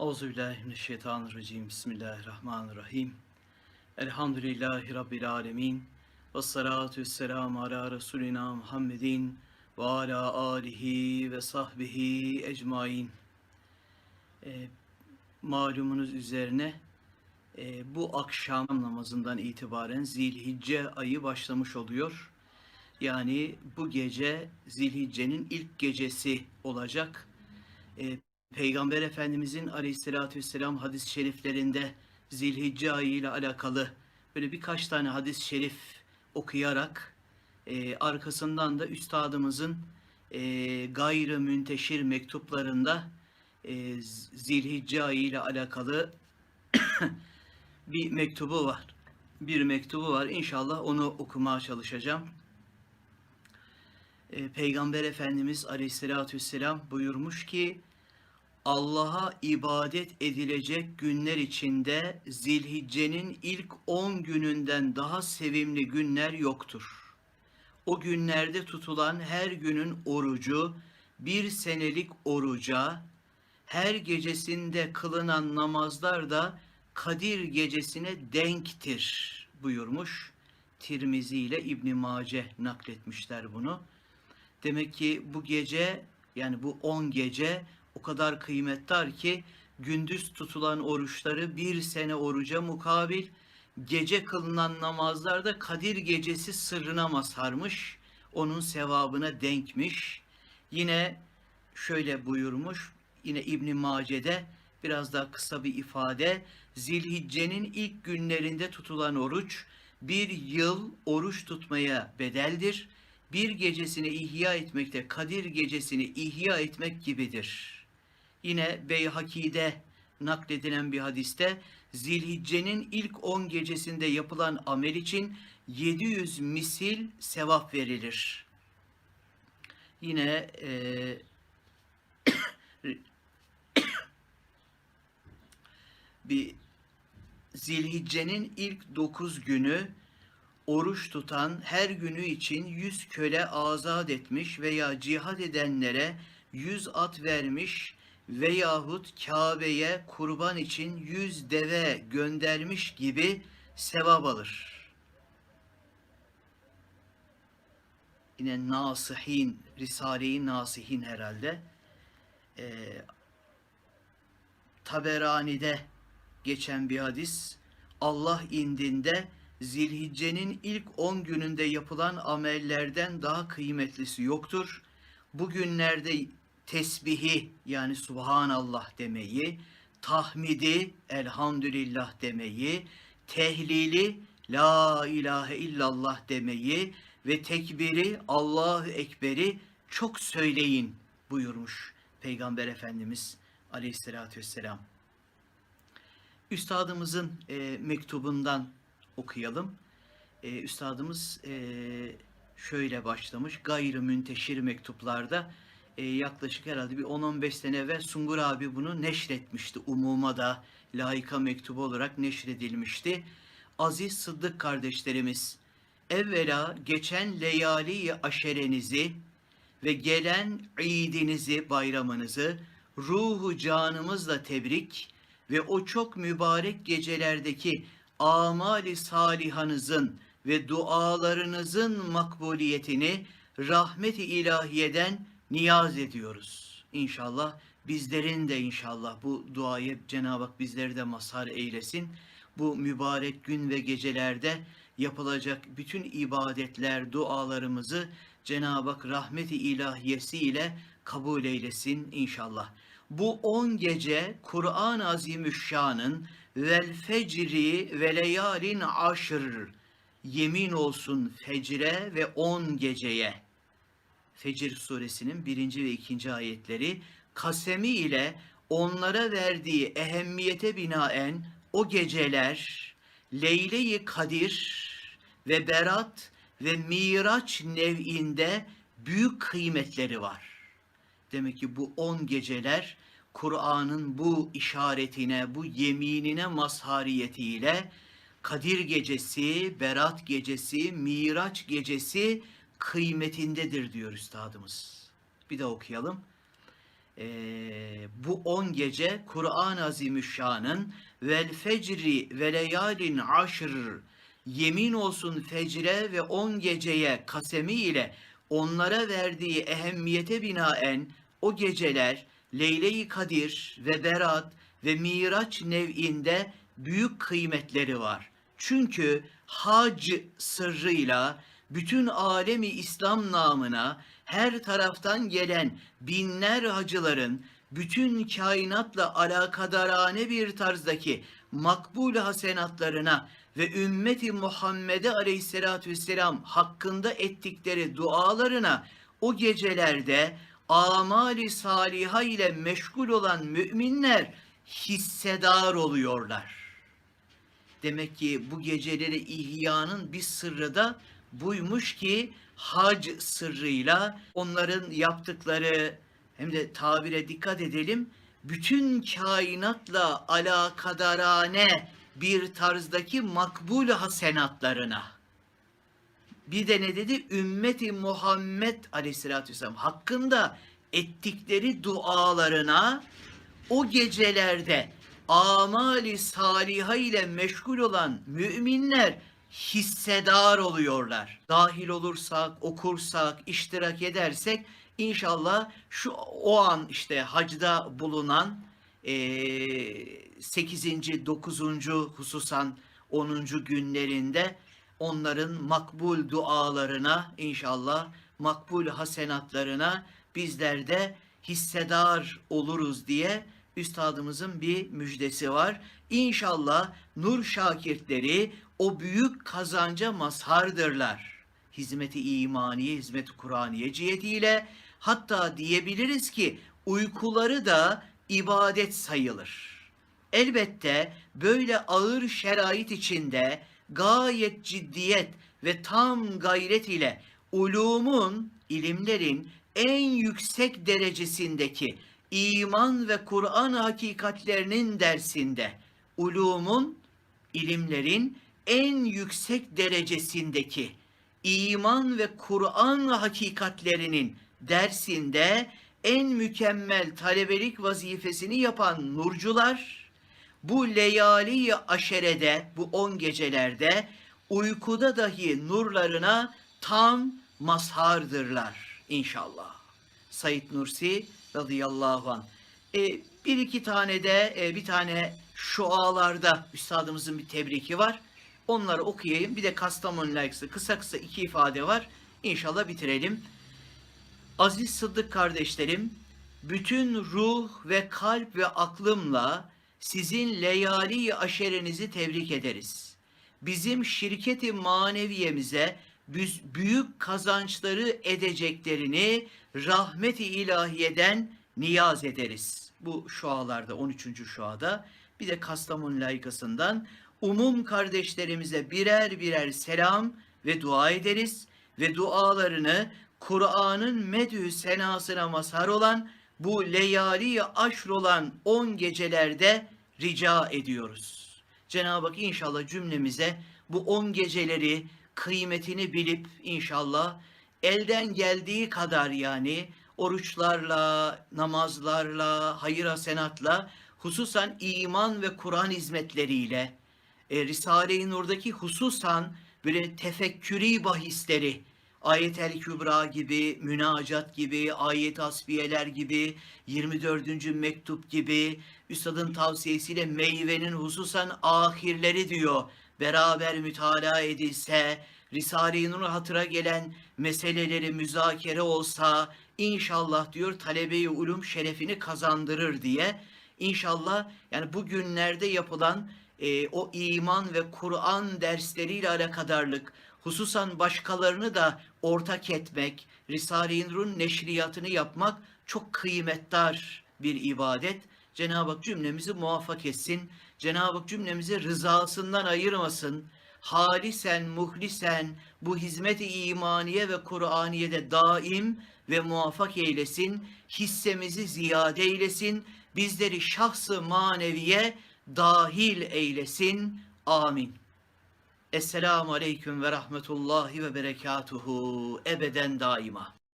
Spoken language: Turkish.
Euzubillahimineşşeytanirracim. Bismillahirrahmanirrahim. Elhamdülillahi Rabbil alemin. Ve salatu vesselamu ala Resulina Muhammedin ve ala alihi ve sahbihi ecmain. E, malumunuz üzerine e, bu akşam namazından itibaren Zilhicce ayı başlamış oluyor. Yani bu gece Zilhicce'nin ilk gecesi olacak. E, Peygamber Efendimizin aleyhissalatü vesselam hadis-i şeriflerinde Zilhicce ayı ile alakalı böyle birkaç tane hadis-i şerif okuyarak e, arkasından da üstadımızın e, gayrı münteşir mektuplarında e, Zilhicce ayı ile alakalı bir mektubu var. Bir mektubu var. İnşallah onu okumaya çalışacağım. E, Peygamber Efendimiz Aleyhisselatü Vesselam buyurmuş ki Allah'a ibadet edilecek günler içinde Zilhicce'nin ilk 10 gününden daha sevimli günler yoktur. O günlerde tutulan her günün orucu bir senelik oruca, her gecesinde kılınan namazlar da Kadir gecesine denktir buyurmuş. Tirmizi ile İbn Mace nakletmişler bunu. Demek ki bu gece yani bu 10 gece o kadar kıymetli ki gündüz tutulan oruçları bir sene oruca mukabil gece kılınan namazlarda Kadir gecesi sırrına mazharmış. Onun sevabına denkmiş. Yine şöyle buyurmuş. Yine İbn Mace'de biraz daha kısa bir ifade. Zilhicce'nin ilk günlerinde tutulan oruç bir yıl oruç tutmaya bedeldir. Bir gecesini ihya etmekte Kadir gecesini ihya etmek gibidir. Yine Beyhaki'de nakledilen bir hadiste Zilhicce'nin ilk 10 gecesinde yapılan amel için 700 misil sevap verilir. Yine e, bir Zilhicce'nin ilk 9 günü oruç tutan her günü için 100 köle azat etmiş veya cihad edenlere 100 at vermiş veyahut Kabe'ye kurban için yüz deve göndermiş gibi sevap alır. Yine Nasihin, Risale-i Nasihin herhalde. Ee, Taberani'de geçen bir hadis. Allah indinde Zilhicce'nin ilk 10 gününde yapılan amellerden daha kıymetlisi yoktur. Bu günlerde tesbihi yani subhanallah demeyi, tahmidi elhamdülillah demeyi, tehlili la ilahe illallah demeyi ve tekbiri Allahu Ekber'i çok söyleyin buyurmuş Peygamber Efendimiz Aleyhisselatü Vesselam. Üstadımızın e, mektubundan okuyalım. E, üstadımız e, şöyle başlamış. Gayrı münteşir mektuplarda e, yaklaşık herhalde bir 10-15 sene evvel Sungur abi bunu neşretmişti. Umuma da layıka mektubu olarak neşredilmişti. Aziz Sıddık kardeşlerimiz, evvela geçen leyali aşerenizi ve gelen idinizi, bayramınızı ruhu canımızla tebrik ve o çok mübarek gecelerdeki amali salihanızın ve dualarınızın makbuliyetini rahmet-i ilahiyeden niyaz ediyoruz. İnşallah bizlerin de inşallah bu duayı Cenab-ı Hak bizleri de mazhar eylesin. Bu mübarek gün ve gecelerde yapılacak bütün ibadetler, dualarımızı Cenab-ı Hak rahmeti ilahiyesi ile kabul eylesin inşallah. Bu on gece Kur'an-ı Azimüşşan'ın vel fecri ve leyalin aşr yemin olsun fecre ve on geceye Fecir suresinin birinci ve ikinci ayetleri kasemi ile onlara verdiği ehemmiyete binaen o geceler Leyle-i Kadir ve Berat ve Miraç nev'inde büyük kıymetleri var. Demek ki bu on geceler Kur'an'ın bu işaretine, bu yeminine mazhariyetiyle Kadir gecesi, Berat gecesi, Miraç gecesi kıymetindedir diyor üstadımız. Bir de okuyalım. e, bu 10 gece Kur'an-ı Azimüşşan'ın vel fecri ve leyalin aşr yemin olsun fecre ve 10 geceye kasemi ile onlara verdiği ehemmiyete binaen o geceler Leyle-i Kadir ve Berat ve Miraç nev'inde büyük kıymetleri var. Çünkü hac sırrıyla bütün alemi İslam namına her taraftan gelen binler hacıların bütün kainatla alakadarane bir tarzdaki makbul hasenatlarına ve ümmeti Muhammed'e aleyhissalatü vesselam hakkında ettikleri dualarına o gecelerde amali saliha ile meşgul olan müminler hissedar oluyorlar. Demek ki bu geceleri ihyanın bir sırrı da buymuş ki hac sırrıyla onların yaptıkları hem de tabire dikkat edelim bütün kainatla alakadarane bir tarzdaki makbul hasenatlarına bir de ne dedi? Ümmeti Muhammed Aleyhisselatü Vesselam hakkında ettikleri dualarına o gecelerde amali saliha ile meşgul olan müminler hissedar oluyorlar. Dahil olursak, okursak, iştirak edersek inşallah şu o an işte hacda bulunan eee 8. 9. hususan 10. günlerinde onların makbul dualarına inşallah makbul hasenatlarına bizler de hissedar oluruz diye üstadımızın bir müjdesi var. İnşallah nur şakirtleri o büyük kazanca mazhardırlar. Hizmeti imaniye, hizmeti Kur'aniye cihetiyle hatta diyebiliriz ki uykuları da ibadet sayılır. Elbette böyle ağır şerait içinde gayet ciddiyet ve tam gayret ile ulumun, ilimlerin en yüksek derecesindeki iman ve Kur'an hakikatlerinin dersinde ulumun, ilimlerin en yüksek derecesindeki iman ve Kur'an hakikatlerinin dersinde en mükemmel talebelik vazifesini yapan nurcular, bu leyali aşerede, bu on gecelerde uykuda dahi nurlarına tam mazhardırlar inşallah. Said Nursi radıyallahu anh. E, bir iki tane de e, bir tane şualarda üstadımızın bir tebriki var. Onları okuyayım. Bir de Kastamonu layıksı kısa kısa iki ifade var. İnşallah bitirelim. Aziz Sıddık kardeşlerim, bütün ruh ve kalp ve aklımla sizin leyali aşerenizi tebrik ederiz. Bizim şirketi maneviyemize büyük kazançları edeceklerini rahmeti ilahiyeden niyaz ederiz. Bu şualarda 13. şuada bir de Kastamonu layıkasından umum kardeşlerimize birer birer selam ve dua ederiz ve dualarını Kur'an'ın medhü senasına mazhar olan bu leyali aşr olan 10 gecelerde rica ediyoruz. Cenab-ı Hak inşallah cümlemize bu 10 geceleri kıymetini bilip inşallah elden geldiği kadar yani oruçlarla, namazlarla, hayır hasenatla, hususan iman ve Kur'an hizmetleriyle, e, Risale-i Nur'daki hususan böyle tefekkürî bahisleri, Ayet-el Kübra gibi, münacat gibi, ayet asbiyeler gibi, 24. mektup gibi, Üstadın tavsiyesiyle meyvenin hususan ahirleri diyor. Beraber mütalaa edilse, Risale-i Nur hatıra gelen meseleleri müzakere olsa, inşallah diyor talebe-i ulum şerefini kazandırır diye. İnşallah yani bu günlerde yapılan e, o iman ve Kur'an dersleriyle alakadarlık, hususan başkalarını da ortak etmek, Risale-i Nur'un neşriyatını yapmak çok kıymetdar bir ibadet. Cenab-ı Hak cümlemizi muvaffak etsin. Cenab-ı Hak cümlemizi rızasından ayırmasın. Halisen, muhlisen bu hizmet-i imaniye ve Kur'aniye'de daim ve muvaffak eylesin. Hissemizi ziyade eylesin. Bizleri şahsı maneviye dahil eylesin. Amin. Esselamu Aleyküm ve Rahmetullahi ve Berekatuhu ebeden daima.